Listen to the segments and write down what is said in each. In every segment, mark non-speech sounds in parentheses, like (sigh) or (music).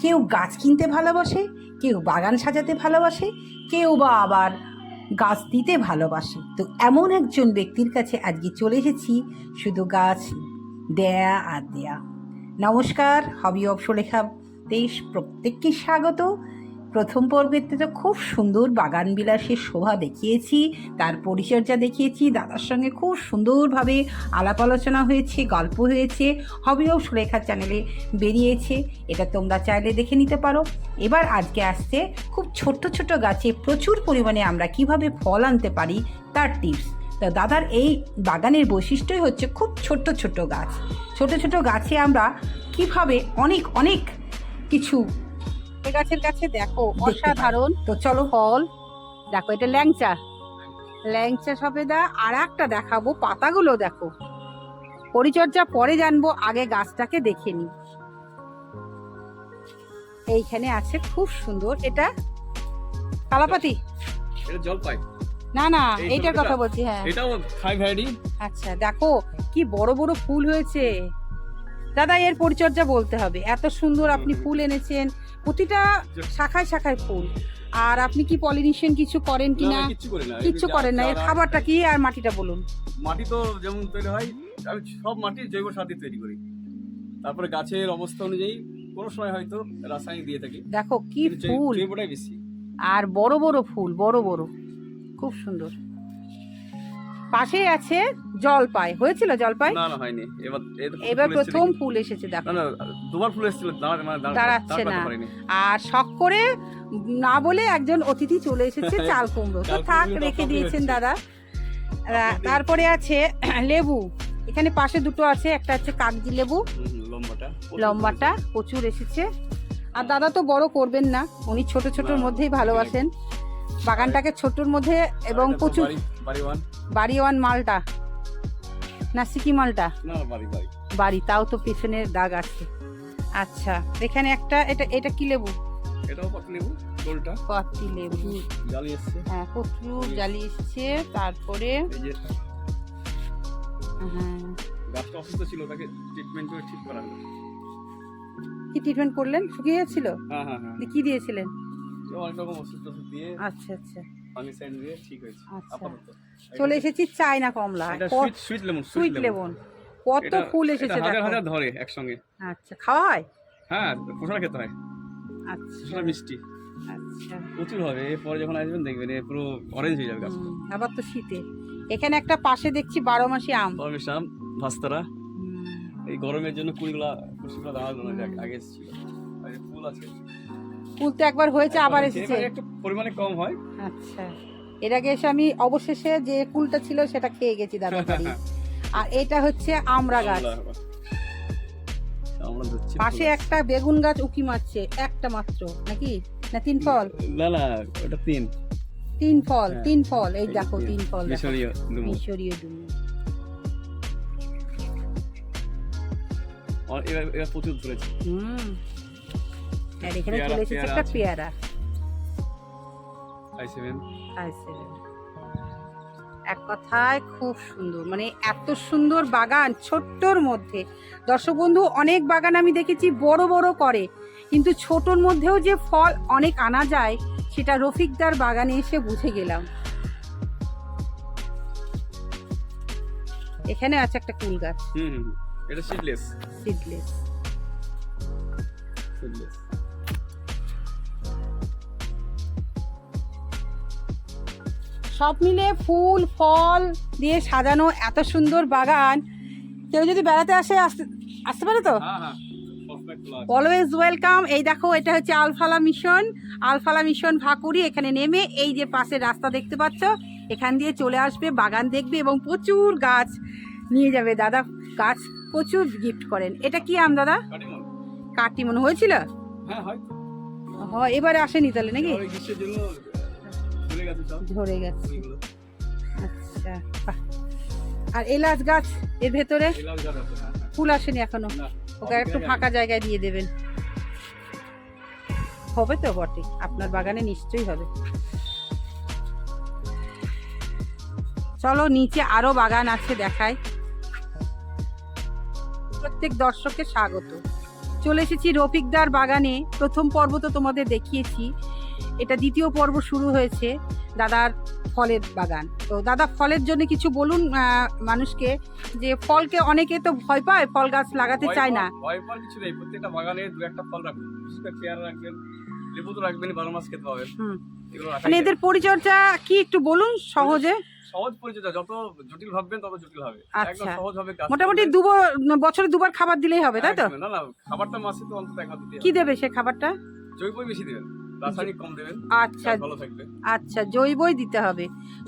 কেউ গাছ কিনতে ভালোবাসে, কেউ বাগান সাজাতে ভালোবাসে, কেউ বা আবার গাছ দিতে ভালোবাসে। তো এমন একজন ব্যক্তির কাছে আজকে চলে এসেছি, শুধু গাছ দেয়া আর দেয়া। নমস্কার, হবি অবসলেখা সুলেখা দেশ প্রত্যেককে স্বাগত। প্রথম পর্বেতে তো খুব সুন্দর বাগান বিলাসের শোভা দেখিয়েছি, তার পরিচর্যা দেখিয়েছি, দাদার সঙ্গে খুব সুন্দরভাবে আলাপ আলোচনা হয়েছে, গল্প হয়েছে হবি অফ সুলেখা চ্যানেলে বেরিয়েছে, এটা তোমরা চাইলে দেখে নিতে পারো। এবার আজকে আসছে খুব ছোট্ট ছোট গাছে প্রচুর পরিমাণে আমরা কীভাবে ফল আনতে পারি তার টিপস তো দাদার এই বাগানের বৈশিষ্ট্যই হচ্ছে খুব ছোট্ট ছোট্ট গাছ। ছোট ছোট গাছে আমরা কীভাবে অনেক অনেক কিছু গাছের কাছে দেখো অসাধারণ তো চলো। ফল। দেখো এটা ল্যাংচা। ল্যাংচা সবেদা আর একটা দেখাবো পাতাগুলো দেখো। পরিচর্যা পরে জানব আগে গাছটাকে দেখে নি। এইখানে আছে খুব সুন্দর এটা কালাপাতি। এটা জল না না এই এইটার কথা বলছি হ্যাঁ। এটাও হাই ভ্যারাইটি। আচ্ছা দেখো কি বড় বড় ফুল হয়েছে। দাদা এর পরিচর্যা বলতে হবে। এত সুন্দর আপনি ফুল এনেছেন প্রতিটা শাখায় শাখায় ফুল। আর আপনি কি পলিনেশন কিছু করেন কি না। কিচ্ছু করেন না। এর খাবারটা কি আর মাটিটা বলুন? মাটি তো যেমন তৈরি হয় আমি সব মাটি জৈব সার দিয়ে তৈরি করি। তারপরে গাছের অবস্থা অনুযায়ী কোনো সময় হয়তো রাসায়নিক দিয়ে থাকি। দেখো কি ফুল। জৈবটাই বেশি। আর বড় বড় ফুল বড় বড়। খুব সুন্দর। পাশেই আছে জলপাই। হয়েছিল জলপাই? না না হয়নি। এবার এবার প্রথম ফুল এসেছে দেখো। না দুবার ফুল এসেছিল দাঁড়াতে মানে দাঁড়াচ্ছে না। আর শখ করে না বলে একজন অতিথি চলে এসেছে (laughs) চাল কুমড়ো তো থাক রেখে দিয়েছেন দাদা। তারপরে আছে (clears throat) লেবু। এখানে পাশে দুটো আছে একটা হচ্ছে কাগজি লেবু। লম্বাটা। লম্বাটা প্রচুর এসেছে। আর দাদা তো বড় করবেন না উনি ছোট ছোটর মধ্যেই ভালোবাসেন। বাগানটাকে ছোটর মধ্যে এবং প্রচুর বাড়িওয়ান মালটা। না সিকি মালটা? বাড়ি তাও তো পেছনের দাগ আছে। আচ্ছা এখানে একটা এটা এটা কি লেবু? এটাও কত নেব গোলটা পাতি লেবু। জালি এসছে। হ্যাঁ প্রচুর জালি এসছে তারপরে হ্যাঁ। গাছটা অসুস্থ ছিল তাকে ট্রিটমেন্ট করে ঠিক করা কি ট্রিটমেন্ট করলেন? শুকিয়ে হ্যাঁ হ্যাঁ হ্যাঁ। কি দিয়েছিলেন? অনেক রকম ওষুধ দিয়ে। আচ্ছা আচ্ছা। পানি সাইড দিয়ে ঠিক হয়েছে আচ্ছা। আপাতত। চলে এসেছি চায়না কমলা। সুইট লেমন সুইট লেবন কত ফুল এসেছে হাজার হাজার ধরে একসঙ্গে। আচ্ছা খাওয়া হয়? হ্যাঁ খোসা খেতে হয়। আচ্ছা। মিষ্টি। আচ্ছা। প্রচুর হবে এরপরে যখন আসবেন দেখবেন পুরো অরেঞ্জ হয়ে যাবে গাছ আবার তো শীতে। এখানে একটা পাশে দেখছি বারো মাসি আম। গরমের শাম ভাস্তারা। এই গরমের জন্য কুড়িগুলা কুড়িগুলা দাঁড়াল না আগে এসেছিল। ফুল আছে। ফুল তো একবার হয়েছে আবার এসেছে। একটু পরিমাণে কম হয়। আচ্ছা। এর আগে এসে আমি অবশেষে যে কুলটা ছিল সেটা খেয়ে গেছি দাদা (laughs) আর এটা হচ্ছে আমড়া গাছ। পাশে একটা বেগুন গাছ উকি মারছে একটা মাত্র নাকি? না তিন ফল? না না ওটা তিন। তিন ফল হ্যাঁ। তিন ফল এই দেখো তিন। ফল মিশরীয় ডুমুর। এবার প্রচুর ধরেছে। হুম। আর এখানে চলে এসেছে একটা পেয়ারা। এক কথায় খুব সুন্দর। মানে এত সুন্দর বাগান ছোট্টর মধ্যে। দর্শক বন্ধু অনেক বাগান আমি দেখেছি বড় বড় করে। কিন্তু ছোটর মধ্যেও যে ফল অনেক আনা যায় সেটা রফিকদার বাগানে এসে বুঝে গেলাম। এখানে আছে একটা কুল গাছ। হুম। এটা সিডলেস সিডলেস সিডলেস সব মিলে ফুল ফল দিয়ে সাজানো এত সুন্দর বাগান। কেউ যদি বেড়াতে আসে আসতে আসতে পারে তো? হ্যাঁ হ্যাঁ। অলওয়েজ ওয়েলকাম এই দেখো এটা হচ্ছে Al Falah mission. Al Falah mission Bhakuri এখানে নেমে এই যে পাশে রাস্তা দেখতে পাচ্ছ এখান দিয়ে চলে আসবে বাগান দেখবে এবং প্রচুর গাছ নিয়ে যাবে। দাদা গাছ প্রচুর গিফট করেন। এটা কি আম দাদা? কাটি মনে হয়েছিল? হ্যাঁ এবারে আসেনি তাহলে নাকি? চলে গেছে ধরে গেছে। আচ্ছা আর এলাচ গাছ এর ভেতরে? হ্যাঁ, হ্যাঁ। ফুল আসেনি এখনও? ওকে একটু ফাঁকা জায়গায় দিয়ে দেবেন। হবে তো বটে আপনার বাগানে নিশ্চয়ই হবে। চলো নিচে আরও বাগান আছে দেখাই। প্রত্যেক দর্শককে স্বাগত। চলে এসেছি রফিকদার বাগানে। প্রথম পর্ব তো তোমাদের দেখিয়েছি। এটা দ্বিতীয় পর্ব শুরু হয়েছে দাদার ফলের বাগান। তো দাদা ফলের জন্য কিছু বলুন মানুষকে যে ফলকে অনেকে তো ভয় পায় ফল গাছ লাগাতে চায় না। ভয় পাওয়ার কিছু নেই। প্রত্যেকটা বাগানে দু একটা ফল রাখবেন পেয়ারা রাখবেন লেবু তো রাখবেন বারো মাস খেতে পাবেন। মানে এদের পরিচর্যা কি একটু বলুন সহজে? সহজ পরিচর্যা যত জটিল ভাববেন তত জটিল হবে। আচ্ছা। একদম সহজ হবে মোটামুটি। দুবার বছরে দুবার খাবার দিলেই হবে তাই তো? না না খাবারটা মাসে তো অন্তত একবার দিতে কি দেবে সে খাবারটা? জৈবই বেশি দেবেন। রাসায়নিক কম দেবেন। আচ্ছা। ভালো থাকবে। আচ্ছা জৈবই দিতে হবে।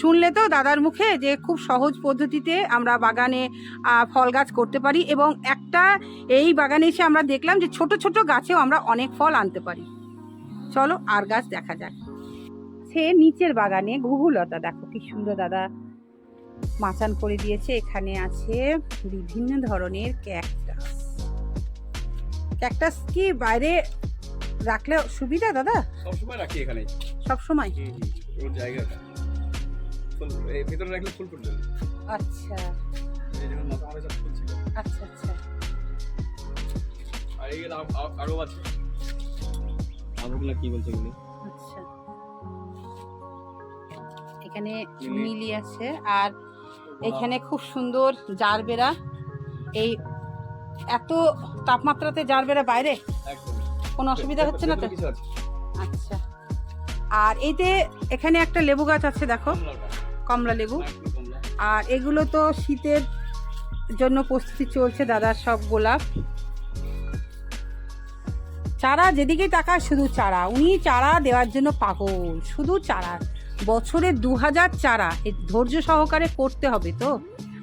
শুনলে তো দাদার মুখে যে খুব সহজ পদ্ধতিতে আমরা বাগানে ফল গাছ করতে পারি এবং একটা এই বাগানে এসে আমরা দেখলাম যে ছোট ছোট গাছেও আমরা অনেক ফল আনতে পারি। চলো আর গাছ দেখা যাক। সে নিচের বাগানে ঘুঘুলতা দেখো কি সুন্দর দাদা মাচান করে দিয়েছে। এখানে আছে বিভিন্ন ধরনের ক্যাকটাস। ক্যাকটাস কি? বাইরে রাখলে সুবিধা দাদা? সবসময় রাখি এখানে। সব সময় ওর জায়গাটা। ভিতরে রাখলে ফুল ফুটবে। আচ্ছা। আচ্ছা আচ্ছা। আর এই আ- আ- আরও আছে। আরোগুলো কি বলছে এগুলো? আচ্ছা। এখানে। মিলি আছে আর এখানে খুব সুন্দর জারবেরা। এই এত তাপমাত্রাতে জারবেরা বাইরে? একদম। কোনো অসুবিধা হচ্ছে না তো? আচ্ছা। আর এইতে এখানে একটা লেবু গাছ আছে দেখো। কমলা লেবু। আর এগুলো তো শীতের জন্য প্রস্তুতি চলছে দাদার সব গোলাপ। চারা যেদিকেই তাকায় শুধু চারা। উনি চারা দেওয়ার জন্য পাগল শুধু চারা। বছরে দু হাজার চারা ধৈর্য সহকারে করতে হবে তো?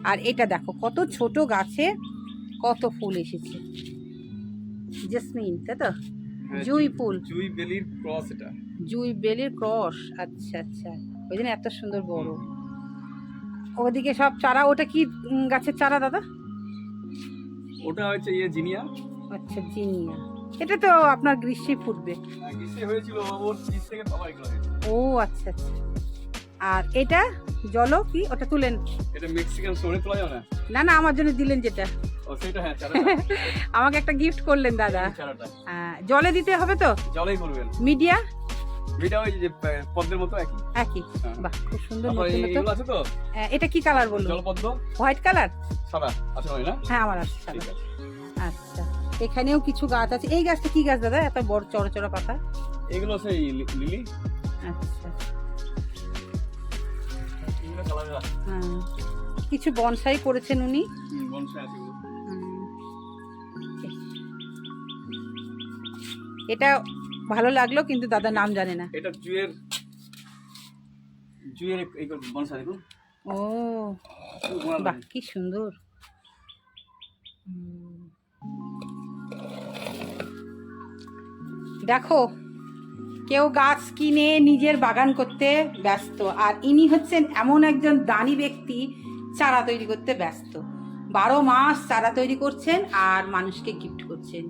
আর এটা দেখো কত ছোট গাছে কত ফুল এসেছে। জেসমিন তাই তো? হ্যাঁ, জুঁই ফুল জুই বেলির ক্রস এটা। জুই বেলের ক্রস। আচ্ছা আচ্ছা। ওই জন্য এত সুন্দর বড়। ওদিকে সব চারা ওটা কি গাছের চারা দাদা? ওটা হচ্ছে ইয়ে জিনিয়া। আচ্ছা জিনিয়া। এটা তো আপনার গ্রীষ্মে ফুটবে। হ্যাঁ, গ্রীষ্মে হয়েছিল ওর থেকে ও আচ্ছা আচ্ছা। আর এটা জলো কি? ওটা তুলেন। এটা মেক্সিকান সোনে তোলা যাবে না না আমার জন্য দিলেন যেটা। (laughs) আমাকে একটা গিফট করলেন দাদা। আহ, জলে দিতে হবে তো? জলেই করবেন। মিডিয়া? এটা হ্যাঁ। এটা কি কালার বলুন? হোয়াইট কালার হ্যাঁ আমার আচ্ছা এখানেও কিছু গাছ আছে। এই গাছটা কি গাছ দাদা? এত বড় চড়া চড়া পাতা? এগুলো সেই লি- লিলি। আচ্ছা। হ্যাঁ। কিছু বনসাই করেছেন উনি? বনসাই আছে এটা ভালো লাগল কিন্তু দাদা নাম জানে না। এটা জুয়ের জুয়ের এই বনসাই দেখুন। ও বাহ কি সুন্দর। দেখো কেউ গাছ কিনে নিজের বাগান করতে ব্যস্ত আর ইনি হচ্ছেন এমন একজন দানি ব্যক্তি চারা তৈরি করতে ব্যস্ত। বারো মাস চারা তৈরি করছেন আর মানুষকে গিফট করছেন।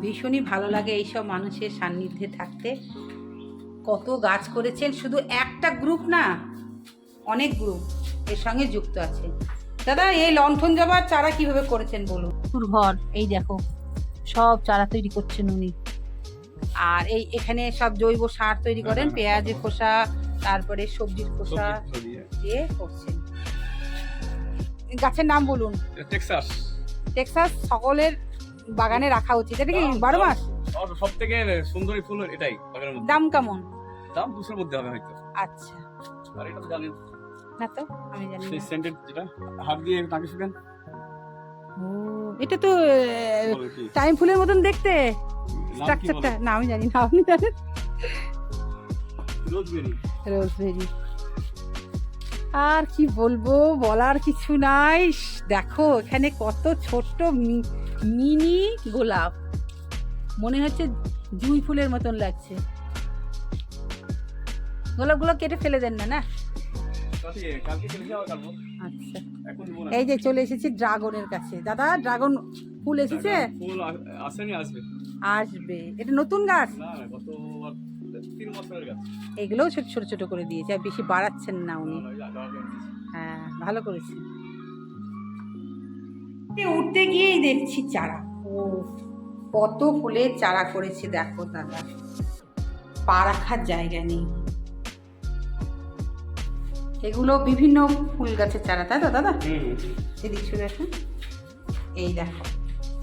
ভীষণই ভালো লাগে এইসব মানুষের সান্নিধ্যে থাকতে। কত গাছ করেছেন শুধু একটা গ্রুপ না অনেক গ্রুপ এর সঙ্গে যুক্ত আছে। দাদা এই লণ্ঠন জবার চারা কীভাবে করেছেন বলুন? ঘর এই দেখো সব চারা তৈরি করছেন উনি। আর এই এখানে সব জৈব সার তৈরি করেন পেঁয়াজের খোসা তারপরে সবজির খোসা। দিয়ে। করছেন। গাছের নাম বলুন। টেক্সাস। টেক্সাস সকলের বাগানে রাখা উচিত। এটা কি বারো মাস? সব থেকে সুন্দরী ফুল এটাই বাগানের মধ্যে। দাম কেমন? দাম দুশোর মধ্যে হবে হয়তো। আচ্ছা। আর এটা তো জানেন না। তো আমি জানি সেই সেন্টেড যেটা হাত দিয়ে নাকে শুকেন। ও এটা তো টাইম ফুলের মতন দেখতে। স্ট্রাকচারটা না আমি জানি না আপনি জানেন? রোজমেরি রোজমেরি আর কি বলব বলার কিছু নাই। দেখো এখানে কত ছোট্ট মিনি গোলাপ। মনে হচ্ছে জুঁই ফুলের মতন লাগছে। গোলাপগুলো কেটে ফেলে দেন না না? আচ্ছা। এই যে চলে এসেছি ড্রাগনের কাছে। দাদা ড্রাগন ফুল এসেছে? ফুল আসেনি আসবে। আসবে। এটা নতুন গাছ? এগুলোও ছোট ছোট ছোট করে দিয়েছে আর বেশি বাড়াচ্ছেন না উনি। হ্যাঁ ভালো করেছে উঠতে গিয়েই দেখছি চারা। ও কত ফুলের চারা করেছে দেখো দাদা। পা রাখার জায়গা নেই। এগুলো বিভিন্ন ফুল গাছের চারা তাই তো দাদা? এদিক দেখো এই দেখো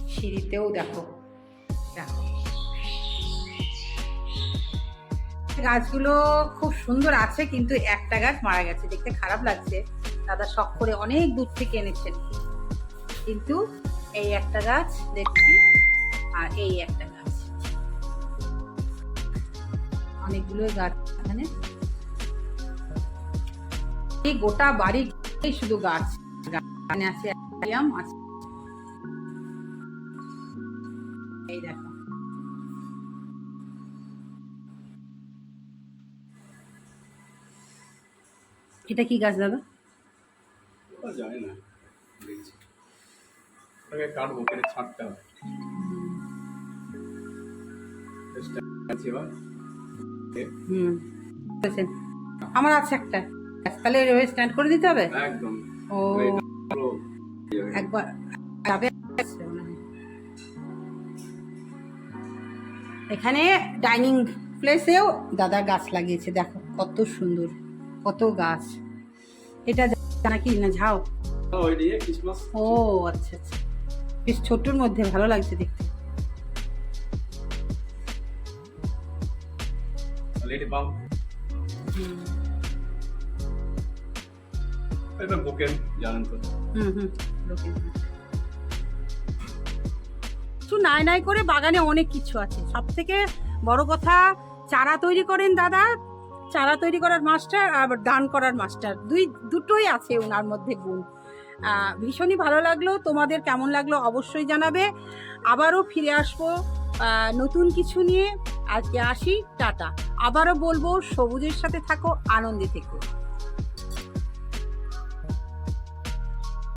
সিঁড়িতেও দেখো। দেখো। গাছগুলো খুব সুন্দর আছে কিন্তু একটা গাছ মারা গেছে। দেখতে খারাপ লাগছে। দাদা শখ করে অনেক দূর থেকে এনেছেন। কিন্তু এই একটা গাছ দেখছি আর এই একটা গাছ। অনেকগুলো গাছ এখানে। এই গোটা বাড়ি শুধু গাছ। আছে আছে এই দেখো। এটা কি গাছ দাদা? জানি না। ওটাকে কাটবো কেটে ছাঁটতে হবে। হুম আমার আছে একটা। তাহলে ওই স্ট্যান্ড করে দিতে হবে? একদম। ও। একবার যাবে এখানে ডাইনিং প্লেসেও দাদা গাছ লাগিয়েছে। দেখো কত সুন্দর কত গাছ। এটা নাকি না ঝাও ও আচ্ছা আচ্ছা। বেশ ছোট্টর মধ্যে ভালো লাগছে দেখতে। নাই নাই করে বাগানে অনেক কিছু আছে। সব থেকে বড় কথা চারা তৈরি করেন দাদা। চারা তৈরি করার মাস্টার আর দান করার মাস্টার। দুই দুটোই আছে ওনার মধ্যে গুণ। ভীষণই ভালো লাগল। তোমাদের কেমন লাগল অবশ্যই জানাবে। আবারও ফিরে আসব নতুন কিছু নিয়ে। আজকে আসি, টাটা। আবারও বলব, সবুজের সাথে থাকো, আনন্দে থেকো।